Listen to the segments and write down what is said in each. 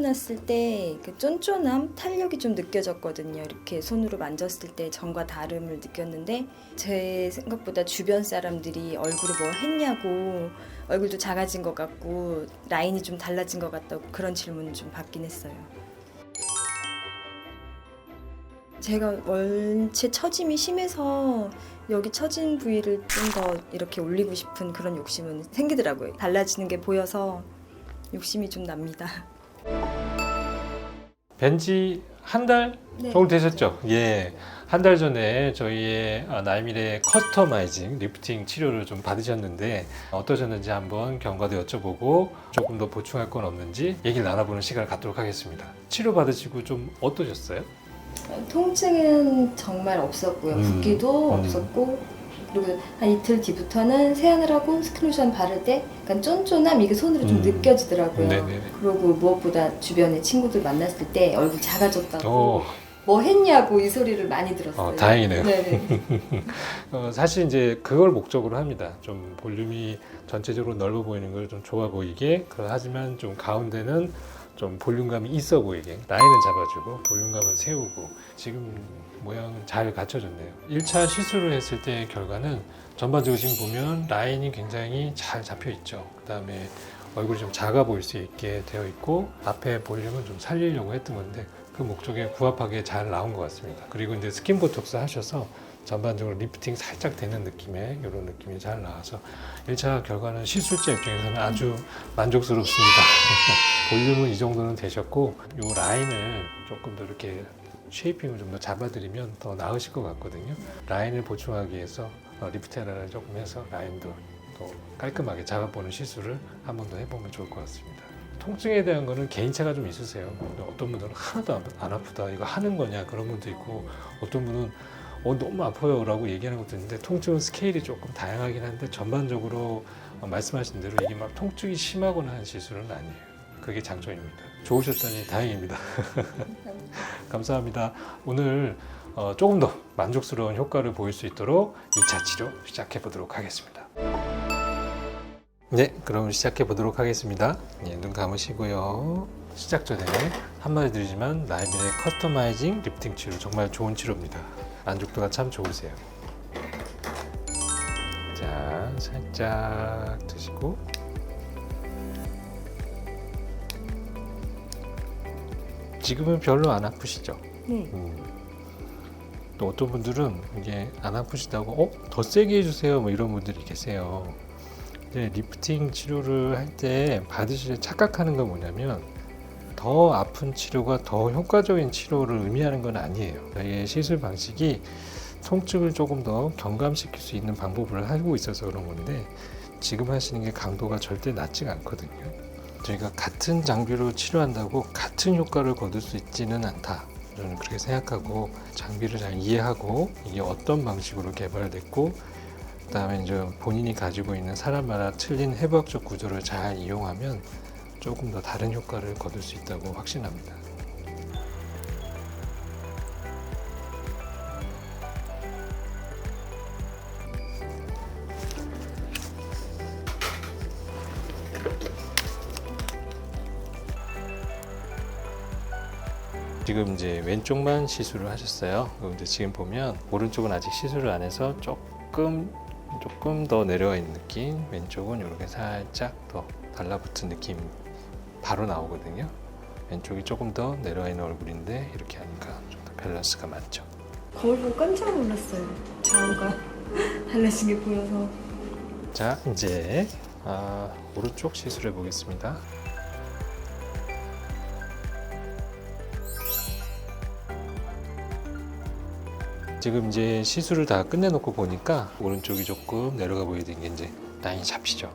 났을 때 그 쫀쫀함, 탄력이 좀 느껴졌거든요. 이렇게 손으로 만졌을 때 전과 다름을 느꼈는데 제 생각보다 주변 사람들이 얼굴에 뭐 했냐고 얼굴도 작아진 것 같고 라인이 좀 달라진 것 같다고 그런 질문을 좀 받긴 했어요. 제가 원체 처짐이 심해서 여기 처진 부위를 좀 더 이렇게 올리고 싶은 그런 욕심은 생기더라고요. 달라지는 게 보여서 욕심이 좀 납니다. 벤지 한 달 네. 정도 되셨죠? 예. 한 달 전에 저희의 아, 나이밀의 커스터마이징 리프팅 치료를 좀 받으셨는데 어떠셨는지 한번 경과도 여쭤보고 조금 더 보충할 건 없는지 얘기를 나눠보는 시간을 갖도록 하겠습니다. 치료 받으시고 좀 어떠셨어요? 통증은 정말 없었고요. 음. 붓기도 음. 없었고 그리고 한 이틀 뒤부터는 세안을 하고 스킨로션 바를 때 약간 쫀쫀함 이게 손으로 좀 음. 느껴지더라고요. 네네네. 그리고 무엇보다 주변에 친구들 만났을 때 얼굴 작아졌다고 오, 뭐 했냐고 이 소리를 많이 들었어요. 어, 다행이네요. 네네. 어, 사실 이제 그걸 목적으로 합니다. 좀 볼륨이 전체적으로 넓어 보이는 걸 좀 좋아 보이게. 그- 하지만 좀 가운데는 좀 볼륨감이 있어 보이게 라인은 잡아주고 볼륨감은 세우고 지금 모양은 잘 갖춰졌네요. 1차 시술을 했을 때의 결과는 전반적으로 지금 보면 라인이 굉장히 잘 잡혀 있죠. 그 다음에 얼굴이 좀 작아 보일 수 있게 되어 있고 앞에 볼륨은 좀 살리려고 했던 건데 그 목적에 부합하게 잘 나온 것 같습니다. 그리고 이제 스킨 보톡스 하셔서 전반적으로 리프팅 살짝 되는 느낌의 이런 느낌이 잘 나와서 1차 결과는 시술자 입장에서는 아주 만족스럽습니다. 볼륨은 이 정도는 되셨고 이 라인을 조금 더 이렇게 쉐이핑을 좀 더 잡아드리면 더 나으실 것 같거든요. 라인을 보충하기 위해서 어, 리프테라를 조금 해서 라인도 또 깔끔하게 잡아보는 시술을 한 번 더 해보면 좋을 것 같습니다. 통증에 대한 거는 개인차가 좀 있으세요. 어떤 분들은 하나도 안- 안 아프다, 이거 하는 거냐 그런 분도 있고 어떤 분은 어, 너무 아파요 라고 얘기하는 것도 있는데 통증은 스케일이 조금 다양하긴 한데 전반적으로 어, 말씀하신 대로 이게 막 통증이 심하거나 한 시술은 아니에요. 그게 장점입니다. 좋으셨다니 다행입니다. 감사합니다. 오늘 어, 조금 더 만족스러운 효과를 보일 수 있도록 2차 치료 시작해 보도록 하겠습니다. 네, 그럼 시작해 보도록 하겠습니다. 예, 눈 감으시고요. 시작 전에 한마디 드리지만 나이밀의 커스터마이징 리프팅 치료 정말 좋은 치료입니다. 만족도가 참 좋으세요. 자, 살짝 드시고 지금은 별로 안 아프시죠? 네. 음. 또 어떤 분들은 이게 안 아프시다고 어? 더 세게 해주세요 뭐 이런 분들이 계세요 근데 리프팅 치료를 할 때 받으실 때 착각하는 건 뭐냐면 더 아픈 치료가 더 효과적인 치료를 의미하는 건 아니에요 저희의 시술 방식이 통증을 조금 더 경감시킬 수 있는 방법을 하고 있어서 그런 건데 지금 하시는 게 강도가 절대 낮지가 않거든요 저희가 같은 장비로 치료한다고 같은 효과를 거둘 수 있지는 않다 저는 그렇게 생각하고 장비를 잘 이해하고 이게 어떤 방식으로 개발됐고 그다음에 이제 본인이 가지고 있는 사람마다 틀린 해부학적 구조를 잘 이용하면 조금 더 다른 효과를 거둘 수 있다고 확신합니다. 지금 이제 왼쪽만 시술을 하셨어요. 그런데 지금 보면 오른쪽은 아직 시술을 안 해서 조금 조금 더 내려와 있는 느낌. 왼쪽은 이렇게 살짝 더 달라붙은 느낌 바로 나오거든요. 왼쪽이 조금 더 내려와 있는 얼굴인데 이렇게 하니까 좀 더 밸런스가 맞죠. 거울 보고 깜짝 놀랐어요. 좌우가 달라진 게 보여서. 자 이제 아, 오른쪽 시술해 보겠습니다. 지금 이제 시술을 다 끝내놓고 보니까 오른쪽이 조금 내려가 보이는 게 이제 라인이 잡히죠.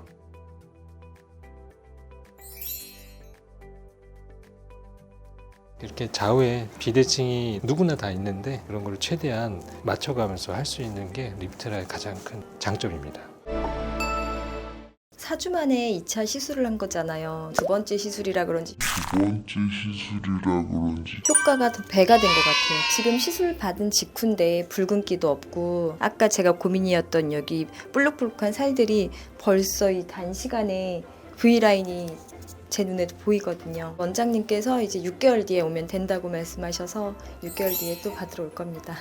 이렇게 좌우에 비대칭이 누구나 다 있는데 그런 걸 최대한 맞춰가면서 할 수 있는 게 리프테라의 가장 큰 장점입니다. 4주 만에 2차 시술을 한 거잖아요. 두 번째 시술이라 그런지 두 번째 시술이라 그런지 효과가 더 배가 된 것 같아요. 지금 시술 받은 직후인데 붉은기도 없고 아까 제가 고민이었던 여기 볼록볼록한 살들이 벌써 이 단시간에 V 라인이 제 눈에도 보이거든요. 원장님께서 이제 6개월 뒤에 오면 된다고 말씀하셔서 6개월 뒤에 또 받으러 올 겁니다.